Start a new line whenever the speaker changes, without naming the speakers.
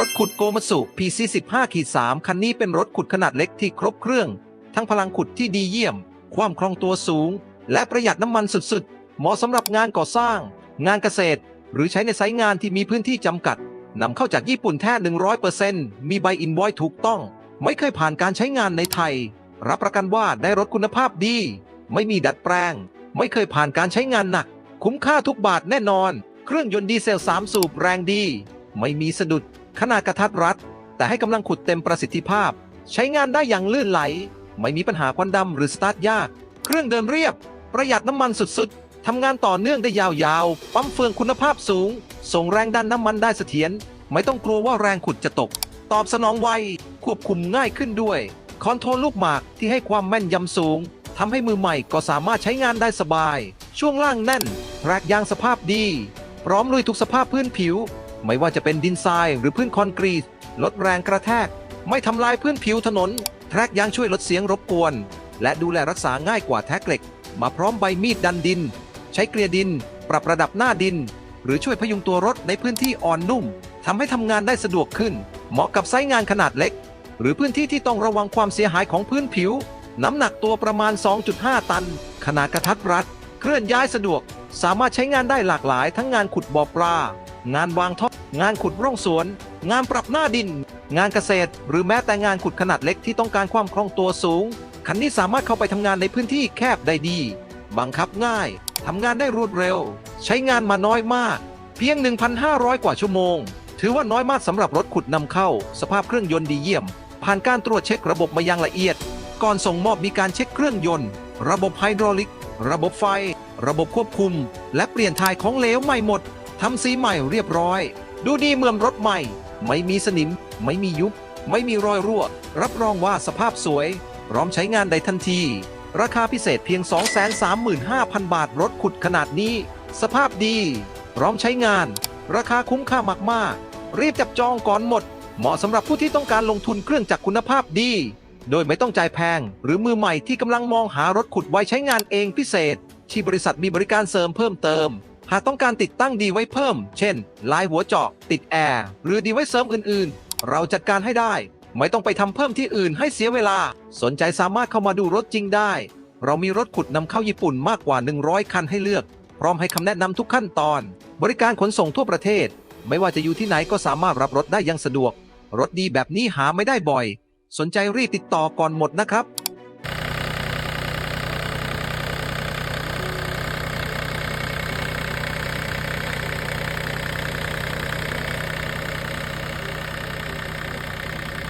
รถขุดโกมัสุ PC 15ขีด3คันนี้เป็นรถขุดขนาดเล็กที่ครบเครื่อง ทั้งพลังขุดที่ดีเยี่ยม ความคล่องตัวสูง และประหยัดน้ำมันสุดๆ เหมาะสำหรับงานก่อสร้าง งานเกษตร หรือใช้ในไซต์งานที่มีพื้นที่จำกัดนำเข้าจากญี่ปุ่นแท้ 100%มีใบอินวอยถูกต้อง ไม่เคยผ่านการใช้งานในไทย รับประกันว่าได้รถคุณภาพดี ไม่มีดัดแปลง ไม่เคยผ่านการใช้งานหนัก คุ้มค่าทุกบาทแน่นอน เครื่องยนต์ดีเซล 3 สูบแรงดี ไม่มีสะดุด ขนาดกระทัดรัด แต่ให้กำลังขุดเต็มประสิทธิภาพ ใช้งานได้อย่างลื่นไหล ไม่มีปัญหาควันดำหรือสตาร์ทยาก เครื่องเดินเรียบ ประหยัดน้ำมันสุดๆทำงานต่อเนื่องได้ยาวๆ ปั๊มเฟืองคุณภาพสูง ส่งแรงดันน้ำมันได้เสถียรไม่ต้องกลัวว่าแรงขุดจะตก ตอบสนองไวควบคุมง่ายขึ้นด้วย คอนโทรลลูกหมากที่ให้ความแม่นยำสูงทำให้มือใหม่ก็สามารถใช้งานได้สบาย ช่วงล่างแน่นแรกยางสภาพดี พร้อมลุยทุกสภาพพื้นผิว ไม่ว่าจะเป็นดินทรายหรือพื้นคอนกรีต ลดแรงกระแทก ไม่ทำลายพื้นผิวถนน แทรกยางช่วยลดเสียงรบกวน และดูแลรักษาง่ายกว่าแท็กเหล็ก มาพร้อมใบมีดดันดิน ใช้เกลียดิน ปรับระดับหน้าดิน หรือช่วยพยุงตัวรถในพื้นที่อ่อนนุ่มทำให้ทำงานได้สะดวกขึ้น เหมาะกับไซต์งานขนาดเล็ก หรือพื้นที่ที่ต้องระวังความเสียหายของพื้นผิว น้ำหนักตัวประมาณ 2.5 ตัน ขนาดกระทัดรัด เคลื่อนย้ายสะดวก สามารถใช้งานได้หลากหลายทั้งงานขุดบ่อปลา งานวางท่อ งานขุดร่องสวน งานปรับหน้าดิน งานเกษตร หรือแม้แต่งานขุดขนาดเล็กที่ต้องการความคล่องตัวสูง คันนี้สามารถเข้าไปทำงานในพื้นที่แคบได้ดี บังคับง่ายทำงานได้รวดเร็ว ใช้งานมาน้อยมาก เพียง 1,500 กว่าชั่วโมง ถือว่าน้อยมากสำหรับรถขุดนำเข้า สภาพเครื่องยนต์ดีเยี่ยม ผ่านการตรวจเช็คระบบมาอย่างละเอียด ก่อนส่งมอบมีการเช็คเครื่องยนต์ ระบบไฮดรอลิก ระบบไฟ ระบบควบคุม และเปลี่ยนถ่ายของเหลวใหม่หมดทำสีใหม่เรียบร้อย ดูดีเหมือนรถใหม่ ไม่มีสนิม ไม่มียุบ ไม่มีรอยรั่ว รับรองว่าสภาพสวย พร้อมใช้งานได้ทันที ราคาพิเศษเพียง 235,000 บาทรถขุดขนาดนี้ สภาพดี พร้อมใช้งาน ราคาคุ้มค่ามากๆ รีบจับจองก่อนหมด เหมาะสำหรับผู้ที่ต้องการลงทุนเครื่องจักรคุณภาพดี โดยไม่ต้องจ่ายแพง หรือมือใหม่ที่กำลังมองหารถขุดไว้ใช้งานเองพิเศษ ที่บริษัทมีบริการเสริมเพิ่มเติม หากต้องการติดตั้งดีไว้เพิ่ม เช่น ลายหัวเจาะ ติดแอร์ หรือดีไว้เสริมอื่น ๆ เราจัดการให้ได้ ไม่ต้องไปทำเพิ่มที่อื่นให้เสียเวลา สนใจสามารถเข้ามาดูรถจริงได้ เรามีรถขุดนำเข้าญี่ปุ่นมากกว่า 100 คันให้เลือก พร้อมให้คำแนะนำทุกขั้นตอน บริการขนส่งทั่วประเทศ ไม่ว่าจะอยู่ที่ไหนก็สามารถรับรถได้อยังสะดวก รถดีแบบนี้หาไม่ได้บ่อย สนใจรีบติดต่อก่อนหมดนะครับ